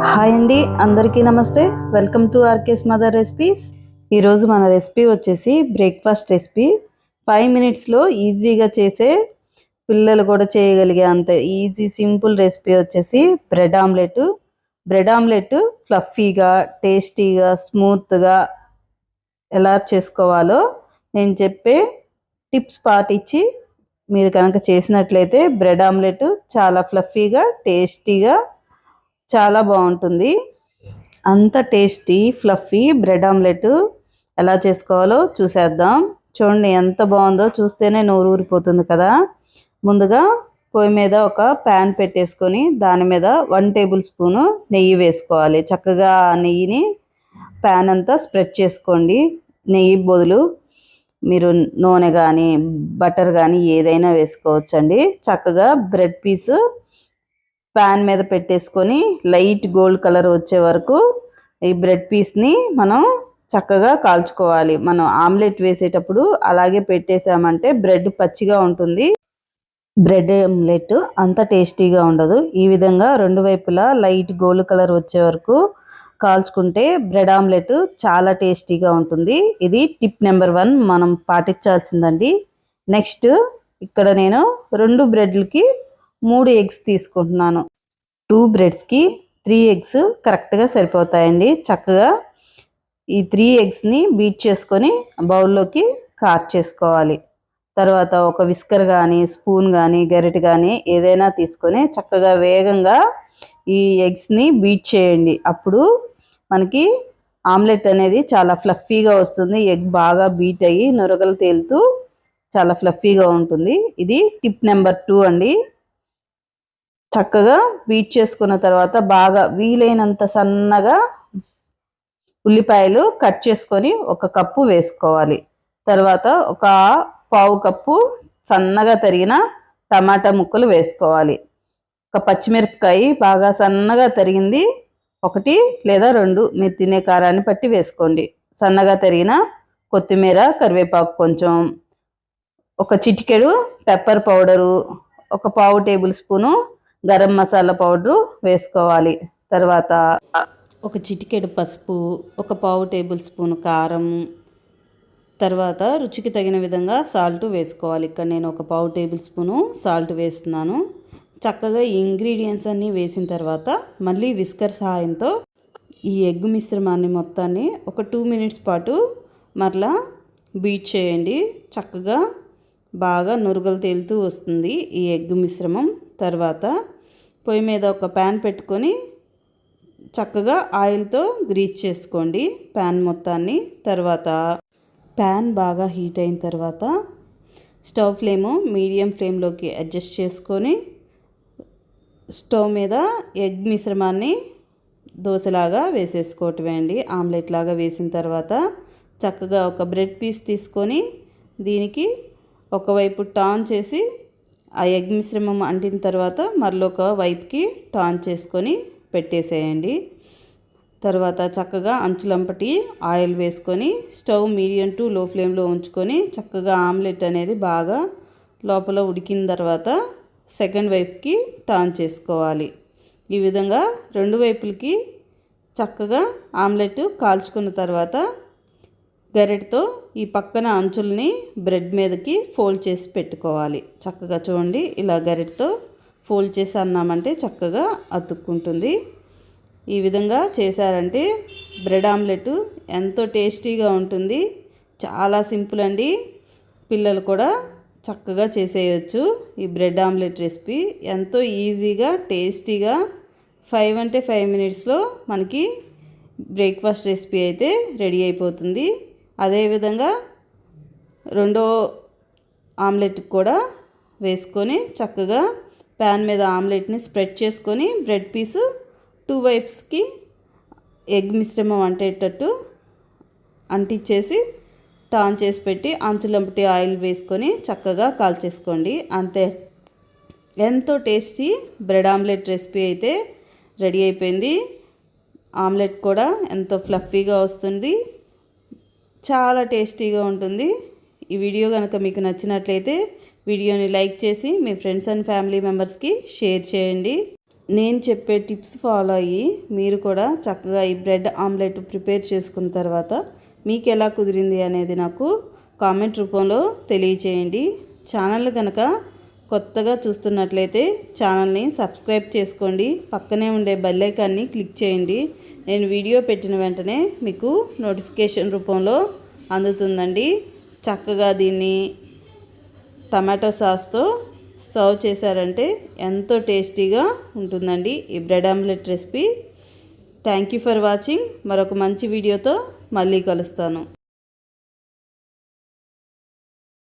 Hi అండి అందరికీ నమస్తే. Welcome to RK's mother recipes ఈరోజు మన రెసిపీ వచ్చేసి బ్రేక్ఫాస్ట్ రెసిపీ. ఫైవ్ మినిట్స్లో ఈజీగా చేసే పిల్లలు కూడా చేయగలిగే అంత ఈజీ సింపుల్ రెసిపీ వచ్చేసి బ్రెడ్ ఆమ్లెట్. బ్రెడ్ ఆమ్లెట్ ఫ్లఫీగా టేస్టీగా స్మూత్గా ఎలా చేసుకోవాలో నేను చెప్పే టిప్స్ పాటించి మీరు కనుక చేసినట్లయితే బ్రెడ్ ఆమ్లెట్ చాలా ఫ్లఫీగా టేస్టీగా చాలా బాగుంటుంది. అంత టేస్టీ ఫ్లఫీ బ్రెడ్ ఆమ్లెట్ ఎలా చేసుకోవాలో చూసేద్దాం. చూడండి ఎంత బాగుందో చూస్తేనే నోరు ఊరిపోతుంది కదా. ముందుగా పొయ్యి మీద ఒక ప్యాన్ పెట్టేసుకొని దాని మీద వన్ టేబుల్ స్పూను నెయ్యి వేసుకోవాలి. చక్కగా ఆ నెయ్యిని ప్యాన్ అంతా స్ప్రెడ్ చేసుకోండి. నెయ్యి బదులు మీరు నూనె కానీ బటర్ కానీ ఏదైనా వేసుకోవచ్చండి. చక్కగా బ్రెడ్ పీస్ ప్యాన్ మీద పెట్టేసుకొని లైట్ గోల్డ్ కలర్ వచ్చే వరకు ఈ బ్రెడ్ పీస్ని మనం చక్కగా కాల్చుకోవాలి. మనం ఆమ్లెట్ వేసేటప్పుడు అలాగే పెట్టేసామంటే బ్రెడ్ పచ్చిగా ఉంటుంది. బ్రెడ్ ఆమ్లెట్ అంత టేస్టీగా ఉండదు. ఈ విధంగా రెండు వైపులా లైట్ గోల్డ్ కలర్ వచ్చే వరకు కాల్చుకుంటే బ్రెడ్ ఆమ్లెట్ చాలా టేస్టీగా ఉంటుంది. ఇది టిప్ నెంబర్ వన్ మనం పాటించాల్సిందండి. నెక్స్ట్ ఇక్కడ నేను రెండు బ్రెడ్లకి మూడు ఎగ్స్ తీసుకుంటున్నాను. టూ బ్రెడ్స్కి త్రీ ఎగ్స్ కరెక్ట్గా సరిపోతాయండి. చక్కగా ఈ త్రీ ఎగ్స్ని బీట్ చేసుకొని బౌల్లోకి కార్ చేసుకోవాలి. తర్వాత ఒక విస్కర్ కానీ స్పూన్ కానీ గరిట కానీ ఏదైనా తీసుకొని చక్కగా వేగంగా ఈ ఎగ్స్ని బీట్ చేయండి. అప్పుడు మనకి ఆమ్లెట్ అనేది చాలా ఫ్లఫీగా వస్తుంది. ఎగ్ బాగా బీట్ అయ్యి నురగలు తేలుతూ చాలా ఫ్లఫీగా ఉంటుంది. ఇది టిప్ నెంబర్ టూ అండి. చక్కగా బీట్ చేసుకున్న తర్వాత బాగా వీలైనంత సన్నగా ఉల్లిపాయలు కట్ చేసుకొని ఒక కప్పు వేసుకోవాలి. తర్వాత ఒక పావు కప్పు సన్నగా తరిగిన టమాటా ముక్కలు వేసుకోవాలి. ఒక పచ్చిమిరపకాయ బాగా సన్నగా తరిగింది. ఒకటి లేదా రెండు. మీరు తినే కారాన్ని బట్టి వేసుకోండి. సన్నగా తరిగిన కొత్తిమీర కరివేపాకు కొంచెం ఒక చిటికెడు పెప్పర్ పౌడరు ఒక పావు table spoon garam masala powder వేసుకోవాలి. తర్వాత ఒక చిటికెడు పసుపు ఒక పావు టేబుల్ స్పూన్ కారం తర్వాత రుచికి తగిన విధంగా సాల్ట్ వేసుకోవాలి. ఇక్కడ నేను ఒక పావు టేబుల్ స్పూను సాల్ట్ వేస్తున్నాను. చక్కగా ఈ ఇంగ్రీడియంట్స్ అన్నీ వేసిన తర్వాత మళ్ళీ విస్కర్ సహాయంతో ఈ ఎగ్ మిశ్రమాన్ని మొత్తాన్ని ఒక టూ మినిట్స్ పాటు మరలా బీట్ చేయండి. చక్కగా బాగా నురుగలు తేలుతూ వస్తుంది ఈ ఎగ్ మిశ్రమం. తర్వాత పొయ్యి మీద ఒక ప్యాన్ పెట్టుకొని చక్కగా ఆయిల్తో గ్రీస్ చేసుకోండి ప్యాన్ మొత్తాన్ని. తర్వాత ప్యాన్ బాగా హీట్ అయిన తర్వాత స్టవ్ ఫ్లేము మీడియం ఫ్లేమ్లోకి అడ్జస్ట్ చేసుకొని స్టవ్ మీద ఎగ్ మిశ్రమాన్ని దోశలాగా వేసేసుకోవటమే అండి. ఆమ్లెట్ లాగా వేసిన తర్వాత చక్కగా ఒక బ్రెడ్ పీస్ తీసుకొని దీనికి ఒకవైపు టాన్ చేసి ఆ ఎగ్ మిశ్రమం అంటిన తర్వాత మరొక వైపుకి టాన్ చేసుకొని పెట్టేసేయండి. తర్వాత చక్కగా అంచులంపటి ఆయిల్ వేసుకొని స్టవ్ మీడియం టు లో ఫ్లేమ్లో ఉంచుకొని చక్కగా ఆమ్లెట్ అనేది బాగా లోపల ఉడికిన తర్వాత సెకండ్ వైపుకి టాన్ చేసుకోవాలి. ఈ విధంగా రెండు వైపులకి చక్కగా ఆమ్లెట్ కాల్చుకున్న తర్వాత గరిటతో ఈ పక్కన అంచుల్ని బ్రెడ్ మీదకి ఫోల్డ్ చేసి పెట్టుకోవాలి. చక్కగా చూడండి ఇలా గరిటతో ఫోల్డ్ చేసి అన్నామంటే చక్కగా అతుక్కుంటుంది. ఈ విధంగా చేశారంటే బ్రెడ్ ఆమ్లెట్ ఎంతో టేస్టీగా ఉంటుంది. చాలా సింపుల్ అండి. పిల్లలు కూడా చక్కగా చేసేయచ్చు. ఈ బ్రెడ్ ఆమ్లెట్ రెసిపీ ఎంతో ఈజీగా టేస్టీగా ఫైవ్ అంటే ఫైవ్ మినిట్స్లో మనకి బ్రేక్ఫాస్ట్ రెసిపీ అయితే రెడీ అయిపోతుంది. అదేవిధంగా రెండో ఆమ్లెట్ కూడా వేసుకొని చక్కగా ప్యాన్ మీద ఆమ్లెట్ని స్ప్రెడ్ చేసుకొని బ్రెడ్ పీసు టూ వైప్స్కి ఎగ్ మిశ్రమం అంటేటట్టు అంటించేసి టాన్ చేసి పెట్టి అంచులంపటి ఆయిల్ వేసుకొని చక్కగా కాల్చేసుకోండి. అంతే. ఎంతో టేస్టీ బ్రెడ్ ఆమ్లెట్ రెసిపీ అయితే రెడీ అయిపోయింది. ఆమ్లెట్ కూడా ఎంతో ఫ్లఫీగా వస్తుంది. చాలా టేస్టీగా ఉంటుంది. ఈ వీడియో కనుక మీకు నచ్చినట్లయితే వీడియోని లైక్ చేసి మీ ఫ్రెండ్స్ అండ్ ఫ్యామిలీ మెంబర్స్కి షేర్ చేయండి. నేను చెప్పే టిప్స్ ఫాలో అయ్యి మీరు కూడా చక్కగా ఈ బ్రెడ్ ఆమ్లెట్ ప్రిపేర్ చేసుకున్న తర్వాత మీకు ఎలా కుదిరింది అనేది నాకు కామెంట్ రూపంలో తెలియచేయండి. ఛానల్ కనుక కొత్తగా చూస్తున్నట్లయితే ఛానల్ని సబ్స్క్రైబ్ చేసుకోండి. పక్కనే ఉండే బెల్లైకాన్ని క్లిక్ చేయండి. నేను వీడియో పెట్టిన వెంటనే మీకు నోటిఫికేషన్ రూపంలో అందుతుందండి. చక్కగా దీన్ని టమాటో సాస్తో సర్వ్ చేశారంటే ఎంతో టేస్టీగా ఉంటుందండి ఈ bread omelette recipe. Thank you for watching. మరొక మంచి వీడియోతో మళ్ళీ కలుస్తాను.